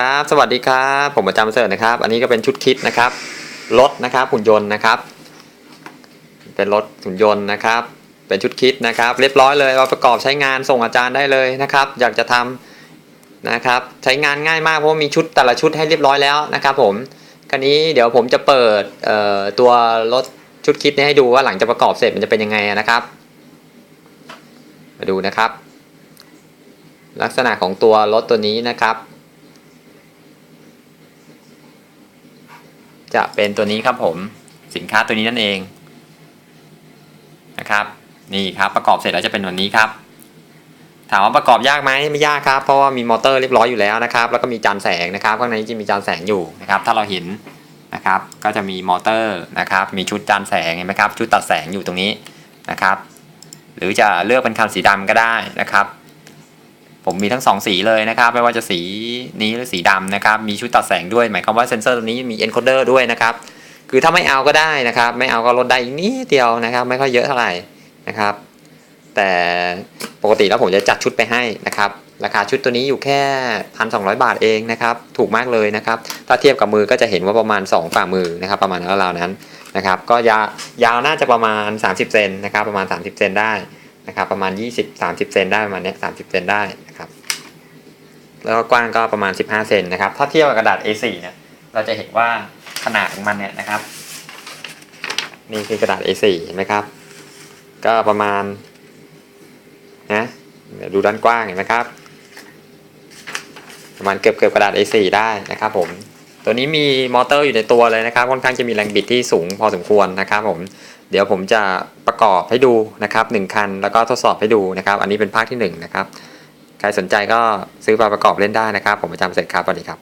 ครับ สวัสดีครับ ผมประจำเสิร์ตนะครับ อันนี้ก็เป็นชุดคิดนะครับ รถนะครับหุ่นยนต์นะครับ เป็นรถหุ่นยนต์นะครับ เป็นชุดคิดนะครับ เรียบร้อยเลยเอาประกอบใช้งานส่งอาจารย์ได้เลยนะครับ อยากจะทำนะครับ ใช้งานง่ายมากเพราะว่ามีชุดแต่ละชุดให้เรียบร้อยแล้วนะครับผม คราวนี้เดี๋ยวผมจะเปิดตัวรถชุดคิดนี้ให้ดูว่าหลังจากประกอบเสร็จมันจะเป็นยังไงนะครับ มาดูนะครับ ลักษณะของตัวรถตัวนี้นะครับ จะเป็นตัวนี้ครับผมสินค้าตัวนี้นั่นเองนะครับนี่ครับประกอบเสร็จแล้วจะเป็นแบบนี้ครับ ถามว่าประกอบยากไหมไม่ยากครับ เพราะว่ามีมอเตอร์เรียบร้อยอยู่แล้วนะครับ แล้วก็มีจานแสงนะครับข้างในจะมีจานแสงอยู่นะครับ ถ้าเราเห็นนะครับ ก็จะมีมอเตอร์นะครับ มีชุดจานแสงเห็นไหมครับชุดตัดแสงอยู่ตรงนี้นะครับ หรือจะเลือกเป็นคันสีดำก็ได้นะครับ ผมมีทั้งสองสีเลยนะครับ ไม่ว่าจะสีนี้หรือสีดำนะครับ มีชุดตัดแสงด้วย หมายความว่าเซนเซอร์ตัวนี้มี encoder ด้วยนะครับ คือถ้าไม่เอาก็ได้นะครับ ไม่เอาก็ลดได้อีกนิดเดียวนะครับ ไม่ค่อยเยอะเท่าไหร่นะครับ แต่ปกติแล้วผมจะจัดชุดไปให้นะครับ ราคาชุดตัวนี้อยู่แค่พันสองบาทเองนะครับ ถูกมากเลยนะครับ ถ้าเทียบกับมือก็จะเห็นว่าประมาณ 2 ฝ่ามือนะครับ ประมาณราวๆนั้นนะครับ ก็ยาวยาวน่าจะประมาณ 30เซนนะครับ ประมาณ 30เซนได้ นะครับประมาณ 20-30 เซนได้ประมาณเนี้ย30เซนได้นะครับแล้วก็กว้างก็ประมาณ 15 เซนนะครับ ถ้าเทียบกับกระดาษ A4 เนี่ยเราจะเห็นว่าขนาดของมันเนี่ยนะครับ นี่คือกระดาษ A4 เห็นไหมครับ ก็ประมาณนะเดี๋ยวดูด้านกว้างเห็นไหมครับ ประมาณเกือบเกือบกระดาษ A4 ได้นะครับผม ตัวนี้มีมอเตอร์อยู่ในตัวเลยนะครับค่อนข้างจะมีแรงบิดที่สูงพอสมควรนะครับผมเดี๋ยวผมจะประกอบให้ดูนะครับหนึ่งคันแล้วก็ทดสอบให้ดูนะครับ อันนี้เป็นภาคที่หนึ่งนะครับใครสนใจก็ซื้อมาประกอบเล่นได้นะครับ ผมประจำเสร็จครับสวัสดีครับ